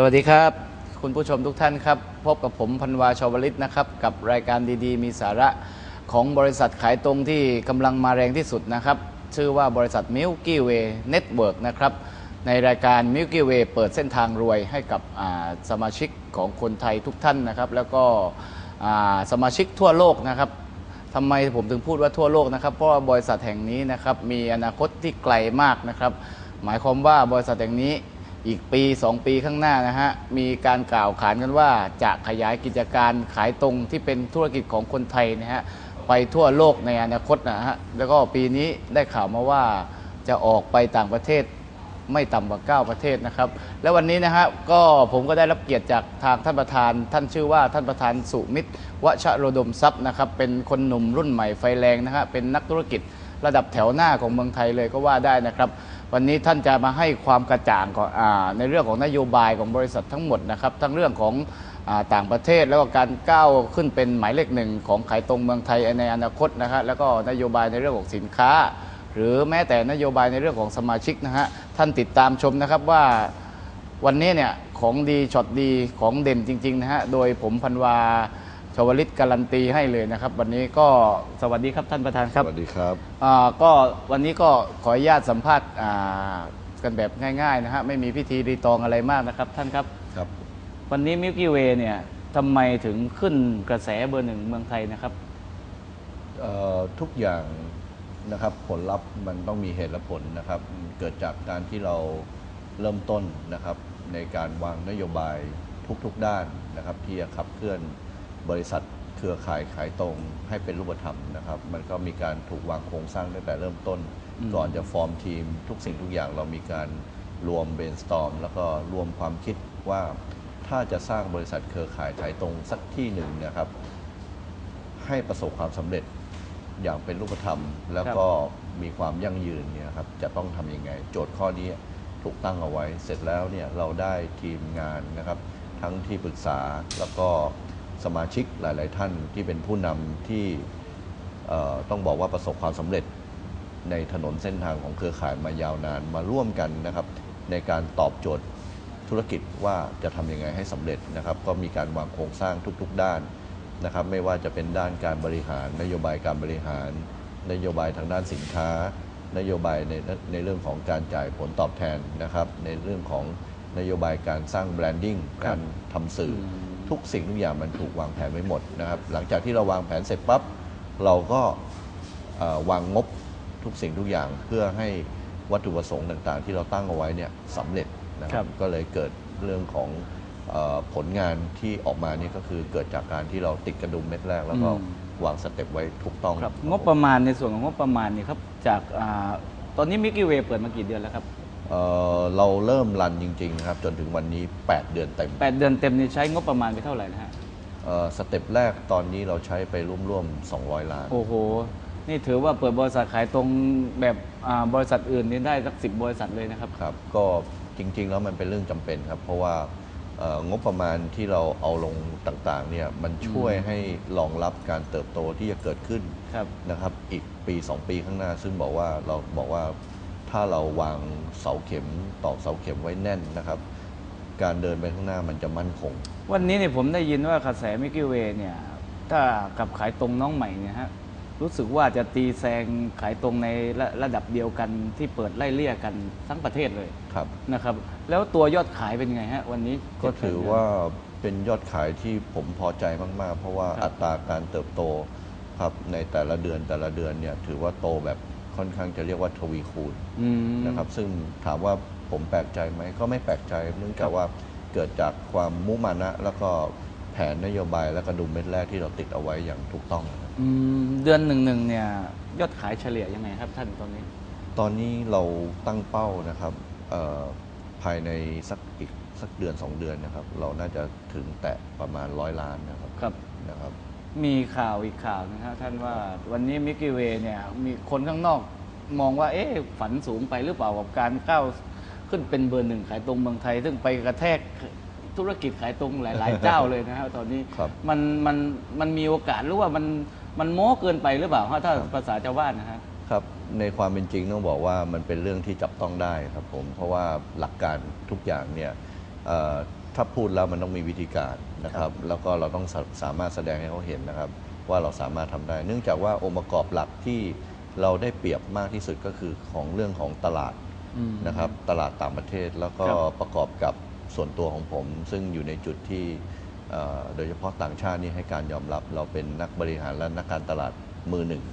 สวัสดีครับ คุณผู้ชมทุกท่านครับ พบกับผมพันวาชาวลิตนะครับ กับรายการดีๆ มีสาระของบริษัทขายตรงที่กำลังมาแรงที่สุดนะครับ ชื่อว่าบริษัท Milky Way Network นะครับ ในรายการ Milky Way เปิดเส้นทางรวยให้กับสมาชิกของคนไทยทุกท่านนะครับ แล้วก็สมาชิกทั่วโลกนะครับทำไมผมถึงพูดว่าทั่วโลกนะครับ เพราะว่าบริษัทแห่งนี้นะครับมีอนาคตที่ไกลมากนะครับ หมายความว่าบริษัทแห่งนี้ อีกปี 2 ปีข้างหน้านะฮะ มีการกล่าวขานกันว่าจะขยายกิจการขายตรงที่เป็นธุรกิจของคนไทยนะฮะ ไปทั่วโลกในอนาคตนะฮะ แล้วก็ปีนี้ได้ข่าวมาว่าจะออกไปต่างประเทศไม่ต่ำกว่า 9 ประเทศนะครับ และวันนี้นะฮะก็ผมก็ได้รับเกียรติจากทางท่านประธาน ท่านชื่อว่าท่านประธานสุมิตรวชโรดมทรัพย์นะครับเป็นคนหนุ่มรุ่นใหม่ไฟแรงนะฮะเป็นนักธุรกิจระดับแถวหน้าของเมืองไทยเลยก็ว่าได้นะครับ วันนี้ท่านจะมาให้ความกระจ่างก่อนอาในเรื่องของนโยบายของบริษัททั้งหมดนะครับ ทั้งเรื่องของอต่างประเทศแล้วก็การก้าวขึ้นเป็นหมายเลขหนึ่งของขายตรงเมืองไทยในอนาคตนะฮะแล้วก็นโยบายในเรื่องของสินค้า หรือแม้แต่นโยบายในเรื่องของสมาชิกนะฮะท่านติดตามชมนะครับว่าวันนี้เนี่ยของดีช็อตดีของเด่นจริงๆนะฮะโดยผมพันวา ชวลิตการันตีให้เลยนะครับ วันนี้ก็สวัสดีครับท่านประธานครับสวัสดีครับอ่าก็วันนี้ก็ขออนุญาตสัมภาษณ์อ่ากันแบบง่ายๆนะฮะไม่มีพิธีรีตองอะไรมากนะครับ ท่านครับ ครับ วันนี้มิลกี้เวย์เนี่ยทำไมถึงขึ้นกระแสเบอร์หนึ่งเมืองไทยนะครับ เอ่อทุกอย่างนะครับผลลัพธ์มันต้องมีเหตุและผลนะครับเกิดจากการที่เราเริ่มต้นนะครับในการวางนโยบายทุกๆด้านนะครับที่จะขับเคลื่อน บริษัทเครือข่ายขายตรงให้เป็นรูปธรรมนะครับ มันก็มีการถูกวางโครงสร้างตั้งแต่เริ่มต้นอืมก่อนจะฟอร์มทีม ทุกสิ่งทุกอย่างเรามีการรวม brainstorm แล้วก็รวมความคิดว่าถ้าจะสร้างบริษัทเครือข่ายขายตรงสักที่หนึ่งนะครับ ให้ประสบความสำเร็จอย่างเป็นรูปธรรม แล้วก็มีความยั่งยืนเนี่ยครับจะต้องทำยังไง โจทย์ข้อนี้ถูกตั้งเอาไว้ เสร็จแล้วเนี่ยเราได้ทีมงานนะครับ ทั้งที่ปรึกษาแล้วก็ สมาชิกหลาย ๆ ท่านที่เป็นผู้นำที่ต้องบอกว่าประสบความสำเร็จในถนนเส้นทางของเครือข่ายมายาวนานมาร่วมกันนะครับ ในการตอบโจทย์ธุรกิจว่าจะทำยังไงให้สำเร็จนะครับ ก็มีการวางโครงสร้างทุก ๆ ด้านนะครับ ไม่ว่าจะเป็นด้านการบริหาร นโยบายการบริหาร นโยบายทางด้านสินค้า นโยบายในในเรื่องของการจ่ายผลตอบแทนนะครับ ในเรื่องของนโยบายการสร้างแบรนดิ้งการทำสื่อ ทุกสิ่งทุกอย่างมันถูกวางแผนไว้หมดนะครับหลังจากที่เราวางแผนเสร็จปั๊บเราก็เอ่อวางงบทุกสิ่งทุกอย่างเพื่อให้วัตถุประสงค์ต่างๆ ที่เราตั้งเอาไว้เนี่ยสำเร็จนะคครัรับบก็เลยเกิดเรื่องของเออผลงานที่ออกมานี่ก็คือเกิดจากการที่เราติดกระดุมเม็ดแรก แล้วก็อืมวางสเต็ปไว้ถูกต้องครับงบประมาณในส่วนของงบประมาณนี่ครับจากอาตอนนี้มิลกี้เวย์เปิดมากี่เดือนแล้วครับ เอ่อเราเริ่มรันจริงๆนะครับจนถึงวันนี้ 8 เดือนเต็มแปดเดือนเต็มนี่ใช้งบประมาณไปเท่าไหร่นะฮะ เอ่อสเต็ปแรกตอนนี้เราใช้ไปร่วมๆ200 ล้าน โอ้โห นี่ถือว่าเปิดบริษัทขายตรงแบบอ่าบริษัทอื่นนี่ได้สักสิบบริษัทเลยนะครับ ครับก็จริงๆแล้วมันเป็นเรื่องจำเป็นครับ เพราะว่าเอ่องบประมาณที่เราเอาลงต่างๆเนี่ยมันช่วยให้รองรับการเติบโตที่จะเกิดขึ้นครับ นะครับอีกปี 2 ปีข้างหน้า ซึ่งบอกว่าเราบอกว่า ถ้าเราวางเสาเข็มตอกเสาเข็มไว้แน่นนะครับ การเดินไปข้างหน้ามันจะมั่นคง วันนี้เนี่ยผมได้ยินว่ากระแสมิลกี้เวย์เนี่ย ถ้ากับขายตรงน้องใหม่เนี่ยฮะรู้สึกว่าจะตีแซงขายตรงในระระดับเดียวกันที่เปิดไล่เลี่ยกันทั้งประเทศเลยครับ นะครับ แล้วตัวยอดขายเป็นไงฮะวันนี้ก็ถือว่าเป็นยอดขายที่ผมพอใจมาก ๆ เพราะว่าครับอัตราการเติบโตครับในแต่ละเดือนแต่ละเดือนเนี่ยถือว่าโตแบบ ค่อนข้างจะเรียกว่าทวีคูณอืมนะครับ ซึ่งถามว่าผมแปลกใจไหมก็ไม่แปลกใจ เนื่องจากว่าเกิดจากความมุมานะ แล้วก็แผนนโยบายและกระดุมเม็ดแรกที่เราติดเอาไว้อย่างถูกต้องนะครับอืมเดือนหนึ่งหนึ่งเนี่ยยอดขายเฉลี่ยยังไงครับท่านตอนนี้ ตอนนี้เราตั้งเป้านะครับเอ่อภายในสักอีกสักเดือน 2 เดือนนะครับ เราน่าจะถึงแตะประมาณร้อยล้านนะครับครับนะครับ มีข่าวอีกข่าวนะครับท่านว่าวันนี้มิกกี้เวย์เนี่ยมีคนข้างนอกมองว่าเอ๊ะฝันสูงไปหรือเปล่ากับการก้าวขึ้นเป็นเบอร์หนึ่งขายตรงเมืองไทย ซึ่งไปกระแทกธุรกิจขายตรงหลาย ๆ เจ้าเลยนะครับตอนนี้ครับมันมันมันมีโอกาสหรือว่ามันมันโม้เกินไปหรือเปล่าถ้าภาษาชาวบ้านนะฮะ ครับในความเป็นจริงต้องบอกว่ามันเป็นเรื่องที่จับต้องได้ครับผม เพราะว่าหลักการทุกอย่างเนี่ยเอ่อ ถ้าพูดแล้วมันต้องมีวิธีการนะครับแล้วก็เราต้องสาสามารถแสดงให้เขาเห็นนะครับ ว่าเราสามารถทำได้ เนื่องจากว่าองค์ประกอบหลักที่เราได้เปรียบมากที่สุดก็คือของเรื่องของตลาดอืม นะครับตลาดต่างประเทศแล้วก็ครับประกอบกับส่วนตัวของผม ซึ่งอยู่ในจุดที่เอ่อโดยเฉพาะต่างชาตินี่ให้การยอมรับ เราเป็นนักบริหารและนักการตลาดมือหนึ่ง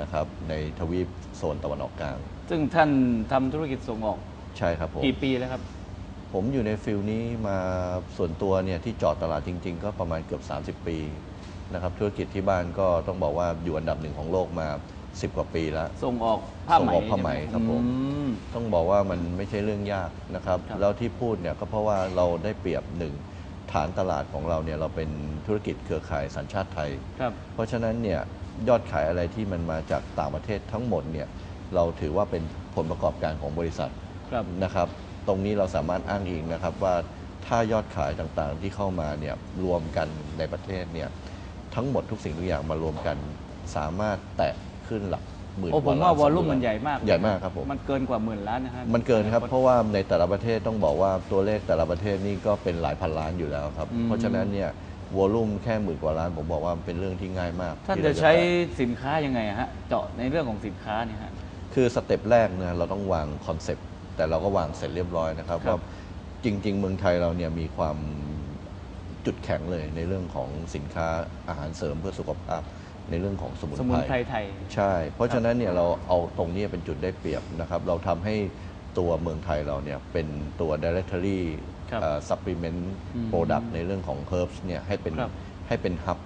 นะครับในทวีปโซนตะวันออกกลาง ซึ่งท่านทำธุรกิจส่งออกใช่ครับผม กี่ปีแล้วครับ ผมอยู่ในฟิลนี้มาส่วนตัวเนี่ยที่เจอดตลาดจริง ๆ ก็ประมาณเกือบ 30 ปีนะครับธุรกิจที่บ้านก็ต้องบอกว่าอยู่อันดับหนึ่งของโลกมา 10 กว่าปีแล้ว ส่งออกผ้าไหมส่งออกผ้าไหมครับผม อืม ต้องบอกว่ามันไม่ใช่เรื่องยากนะครับ ครับ แล้วที่พูดเนี่ยก็เพราะว่าเราได้เปรียบหนึ่งฐานตลาดของเราเนี่ยเราเป็นธุรกิจเครือข่ายสัญชาติไทย ครับ เพราะฉะนั้นเนี่ยยอดขายอะไรที่มันมาจากต่างประเทศทั้งหมดเนี่ยเราถือว่าเป็นผลประกอบการของบริษัทครับ นะครับ ตรงนี้เราสามารถอ้างอิงนะครับว่าถ้ายอดขายต่างๆที่เข้ามาเนี่ยรวมกันในประเทศเนี่ยทั้งหมดทุกสิ่งทุกอย่างมารวมกัน สามารถแตะขึ้นหลักหมื่นโอ้ผมกว่าล้นวอลลุ่มสมันล้ใหญ่มากใหญ่มากครับผมมันเกินกว่าหมื่นล้านนะฮะมันเกินครับเพราะว่าในแต่ละประเทศต้องบอกว่าตัวเลขแต่ละประเทศนี่ก็เป็นหลายพันล้านอยู่แล้วครับอืมเพราะฉะนั้นเนี่ยวอลลุ่มแค่หมื่นกว่าล้านผมบอกว่าเป็นเรื่องที่ง่ายมากท่านที่จะเรใช้แตะสินค้ายังไงอะฮะเจาะในเรื่องของสินค้าเนี่ยฮะคือสเต็ปแรกเนี่ยเราต้องวางคอนเซปต์ แต่เราก็วางเสร็จเรียบร้อยนะครับครับ ว่าจริง ๆ เมืองไทยเราเนี่ยมีความจุดแข็งเลยในเรื่องของสินค้าอาหารเสริมเพื่อสุขภาพในเรื่องของสมุนสมุนไพไพรรไทย ใช่ เพราะฉะนั้นเนี่ยเราเอาตรงนี้เป็นจุดได้เปรียบนะครับ เราทำให้ตัวเมืองไทยเราเนี่ยเป็นตัว directory ครับเอ่อ supplement อืม product ในเรื่องของ herbs เนี่ยให้เป็นครับ ให้เป็น hub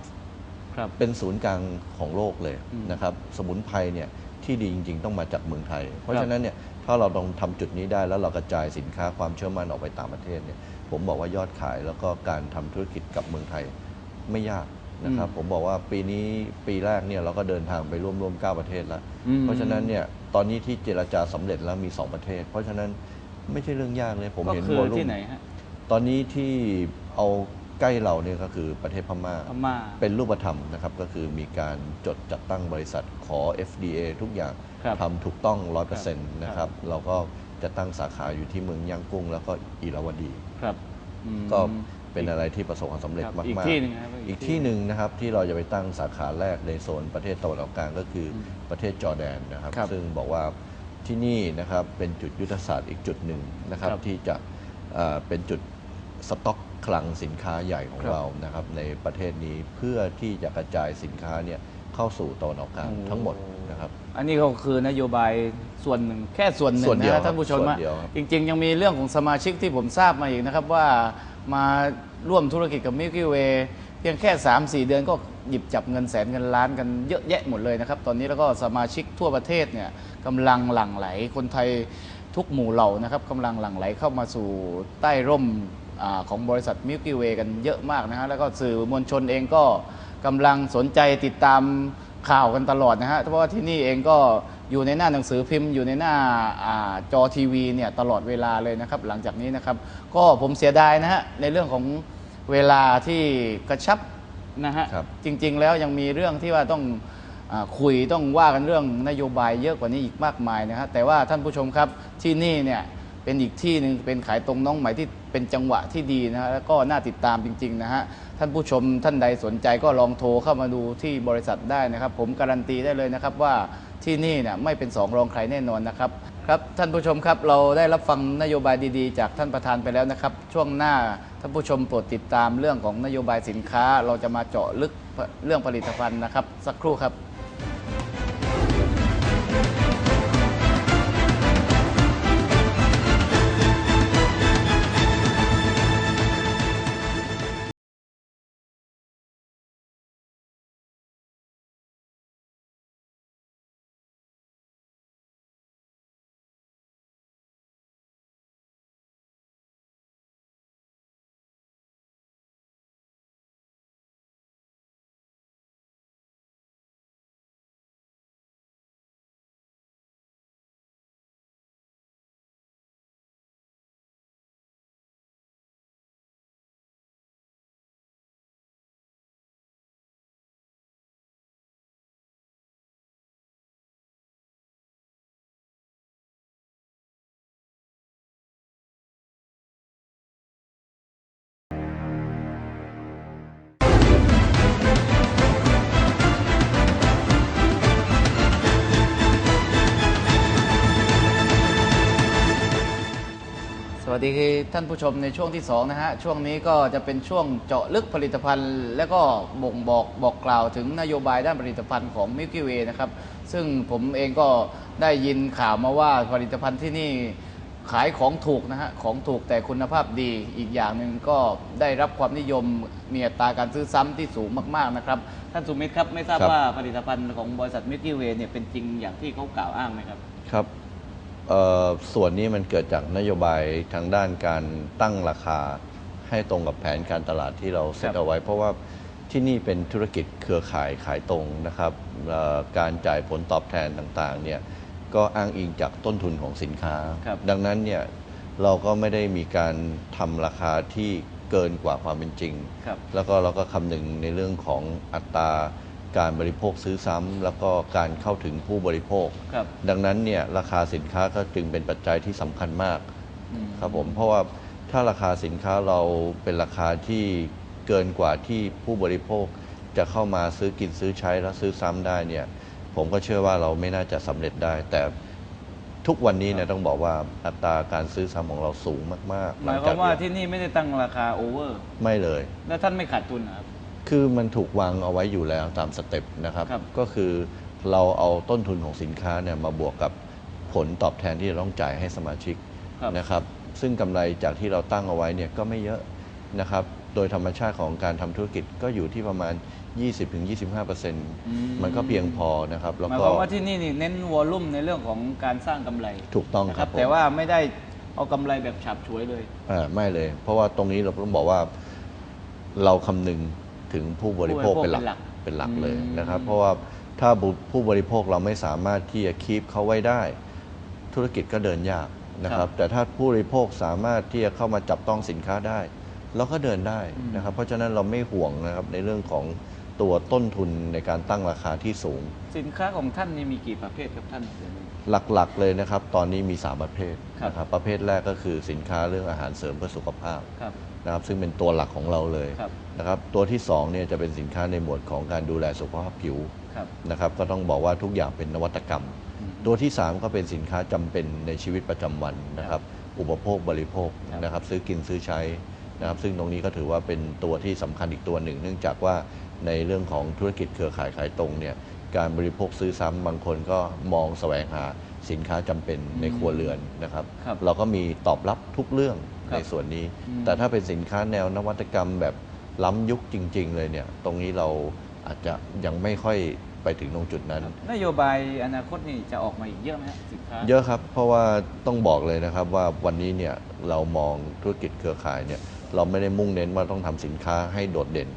ครับ เป็นศูนย์กลางของโลกเลยอืมนะครับ สมุนไพรเนี่ย ที่ดีจริง ๆ ต้องมาจากเมืองไทย เพราะครับฉะนั้นเนี่ยถ้าเราต้องทำจุดนี้ได้แล้วเรากระจายสินค้าความเชื่อมั่นออกไปต่างประเทศเนี่ยผมบอกว่ายอดขายแล้วก็การทำธุรกิจกับเมืองไทยไม่ยากนะครับผมบอกว่าปีนี้ปีแรกเนี่ยเราก็เดินทางไปร่วมร่วมเก้าประเทศแล้วอืมเพราะฉะนั้นเนี่ยตอนนี้ที่เจรจาสำเร็จแล้วมี 2 ประเทศ เพราะฉะนั้นไม่ใช่เรื่องยากเลยผมก็เห็นคือวอลลุ่ที่มไหนฮะตอนนี้ที่เอา ใกล้เราเนี่ยก็คือประเทศพม่า พม่า เป็นรูปธรรมนะครับก็คือมีการจดจัดตั้งบริษัทขอ FDA ทุกอย่างครับทำถูกต้องครับ100%นะครับเราก็จะตั้งสาขาอยู่ที่เมืองย่างกุ้ง แล้วก็อิราวดี ครับอืม ก็เป็นอะไรที่ประสบความสำเร็จครับมากอีกๆที่หนึ่งครับอีกที่หนึ่งนะครับที่เราจะไปตั้งสาขาแรกในโซนประเทศตะวันออกกลางก็คืออมประเทศจอร์แดนนะครับ ครับซึ่งบอกว่าที่นี่นะครับเป็นจุดยุทธศาสตร์อีกจุดหนึ่งนะครับครับที่จะเอ่อเป็นจุดสต็อก คลังสินค้าใหญ่ของครับเรานะครับในประเทศนี้เพื่อที่จะกระจายสินค้าเนี่ยเข้าสู่ตะวันออกกลางโอ้ทั้งหมดนะครับ อันนี้ก็คือนโยบายส่วนหนึ่งแค่ส่วนหนึ่งส่วนเดียวนะท่านผู้ชมส่วนอะเดียวครับจริง ๆ ยังมีเรื่องของสมาชิกที่ผมทราบมาอีกนะครับว่ามาร่วมธุรกิจกับมิลกี้เวย์เพียงแค่ 3-4 เดือนก็หยิบจับเงินแสนเงินล้านกันเยอะแยะหมดเลยนะครับ ตอนนี้แล้วก็สมาชิกทั่วประเทศเนี่ยกำลังหลั่งไหลคนไทยทุกหมู่เหล่านะครับกำลังหลั่งไหลเข้ามาสู่ใต้ร่ม อาของบริษัทมิลกี้เวย์กันเยอะมากนะฮะแล้วก็สื่อมวลชนเองก็กำลังสนใจติดตามข่าวกันตลอดนะฮะเพราะว่าที่นี่เองก็อยู่ในหน้าหนังสือพิมพ์อยู่ในหน้าอาจอทีวีเนี่ยตลอดเวลาเลยนะครับ หลังจากนี้นะครับ ก็ผมเสียดายนะฮะในเรื่องของเวลาที่กระชับนะฮะครับจริง ๆ แล้วยังมีเรื่องที่ว่าต้องอาคุยต้องว่ากันเรื่องนโยบายเยอะกว่านี้อีกมากมายนะฮะแต่ว่าท่านผู้ชมครับที่นี่เนี่ย เป็นอีกที่หนึ่งเป็นขายตรงน้องใหม่ที่เป็นจังหวะที่ดีนะฮะแล้วก็น่าติดตามจริง ๆ นะฮะ ท่านผู้ชมท่านใดสนใจก็ลองโทรเข้ามาดูที่บริษัทได้นะครับ ผมการันตีได้เลยนะครับว่าที่นี่เนี่ยไม่เป็นสองรองใครแน่นอนนะครับครับท่านผู้ชมครับเราได้รับฟังนโยบายดีๆ จากท่านประธานไปแล้วนะครับ ช่วงหน้าท่านผู้ชมโปรดติดตามเรื่องของนโยบายสินค้า เราจะมาเจาะลึกเรื่องผลิตภัณฑ์นะครับ สักครู่ครับ ดีท่านผู้ชมในช่วงที่2นะฮะช่วงนี้ก็จะเป็นช่วงเจาะลึกผลิตภัณฑ์ และก็บ่งบอกบอกกล่าวถึงนโยบายด้านผลิตภัณฑ์ของ Milky Way นะครับซึ่งผมเองก็ได้ยินข่าวมาว่าผลิตภัณฑ์ที่นี่ขายของถูกนะฮะของถูกแต่คุณภาพดี อีกอย่างหนึ่งก็ได้รับความนิยมมีอัตราการซื้อซ้ำที่สูงมากๆนะครับท่านสุมิตรครับไม่ทราบครับ ว่าผลิตภัณฑ์ของบริษัท Milky Way เนี่ยเป็นจริงอย่างที่เขากล่าวอ้างไหมครับ ครับเอ่อ ส่วนนี้มันเกิดจากนโยบายทางด้านการตั้งราคาให้ตรงกับแผนการตลาดที่เราเซคตรับเอาไว้ เพราะว่าที่นี่เป็นธุรกิจเครือข่ายขายตรงนะครับเอ่อการจ่ายผลตอบแทนต่างๆเนี่ยก็อ้างอิงจากต้นทุนของสินค้าครับดังนั้นเนี่ยเราก็ไม่ได้มีการทำราคาที่เกินกว่าความเป็นจริงครับแล้วก็เราก็คำนึงในเรื่องของอัตรา การบริโภคซื้อซ้ำแล้วก็การเข้าถึงผู้บริโภค ครับ ดังนั้นเนี่ยราคาสินค้าก็จึงเป็นปัจจัยที่สำคัญมาก อืม ครับผมเพราะว่าถ้าราคาสินค้าเราเป็นราคาที่เกินกว่าที่ผู้บริโภคจะเข้ามาซื้อกินซื้อใช้และซื้อซ้ำได้เนี่ยผมก็เชื่อว่าเราไม่น่าจะสำเร็จได้ แต่ทุกวันนี้เนี่ยต้องบอกว่าอัตราการซื้อซ้ำของเราสูงมากๆหมายความว่าที่ที่นี่ไม่ได้ตั้งราคาโอเวอร์ ไม่เลย แล้วท่านไม่ขาดทุนนะครับ คือมันถูกวางเอาไว้อยู่แล้วตามสเต็ปนะครับ ครับ ก็คือเราเอาต้นทุนของสินค้าเนี่ยมาบวกกับผลตอบแทนที่เราต้องจ่ายให้สมาชิกครับ นะครับ ซึ่งกำไรจากที่เราตั้งเอาไว้เนี่ยก็ไม่เยอะนะครับ โดยธรรมชาติของการทำธุรกิจก็อยู่ที่ประมาณ20-25%มันก็เพียงพอนะครับแล้วหมายก็ความว่าที่นี่นี่เน้นวอลลุ่มในเรื่องของการสร้างกำไรถูกต้องนะคครัรับบผม แต่ว่าไม่ได้เอากำไรแบบฉับฉวยเลย อ่าไม่เลย เพราะว่าตรงนี้เราต้องบอกว่าเราคำนึง ถึงผู้บริโภคผู้บเป็นริหโภลัคกเป็นหลักเป็นหลักเลยอืมนะครับ เพราะว่าถ้าผู้บริโภคเราไม่สามารถที่จะคีปเขาไว้ได้ ธุรกิจก็เดินยากนะครับ แต่ถ้าผู้บริโภคสามารถที่จะเข้ามาจับต้องสินค้าได้เราก็เดินได้นะครับ เพราะฉะนั้นเราไม่ห่วงนะครับในเรื่องของตัวต้นทุนในการตั้งราคาที่สูง สินค้าของท่านนี่มีกี่ประเภทครับท่าน หลักๆเลยนะครับ ตอนนี้มี 3 ประเภทครับนะครับประเภทแรกก็คือสินค้าเรื่องอาหารเสริมเพื่อสุขภาพครับนะครับซึ่งเป็นตัวหลักของเราเลยครับนะครับตัวที่2เนี่ยจะเป็นสินค้าในหมวดของการดูแลสุขภาพผิวครับนะครับก็ต้องบอกว่าทุกอย่างเป็นนวัตกรรมอืมตัวที่ 3 ก็เป็นสินค้าจำเป็นในชีวิตประจำวันนะครับอุปโภคบริโภคครับนะครับซื้อกินซื้อใช้นะครับซึ่งตรงนี้ก็ถือว่าเป็นตัวที่สำคัญอีกตัวหนึ่ง เนื่องจากว่าในเรื่องของธุรกิจเครือข่ายขายตรงเนี่ย การบริโภคซื้อซ้ำบางคนก็มองแสวงหาสินค้าจำเป็นในครัวเรือนนะครับ ครับเราก็มีตอบรับทุกเรื่องครับในส่วนนี้ อืม แต่ถ้าเป็นสินค้าแนวนวัตกรรมแบบล้ำยุคจริง ๆ เลยเนี่ย ตรงนี้เราอาจจะยังไม่ค่อยไปถึงตรงจุดนั้น นโยบายอนาคตนี่จะออกมาอีกเยอะไหมฮะสินค้า เยอะครับ เพราะว่าต้องบอกเลยนะครับว่าวันนี้เนี่ยเรามองธุรกิจเครือข่ายเนี่ยเราไม่ได้มุ่งเน้นว่าต้องทำสินค้าให้โดดเด่น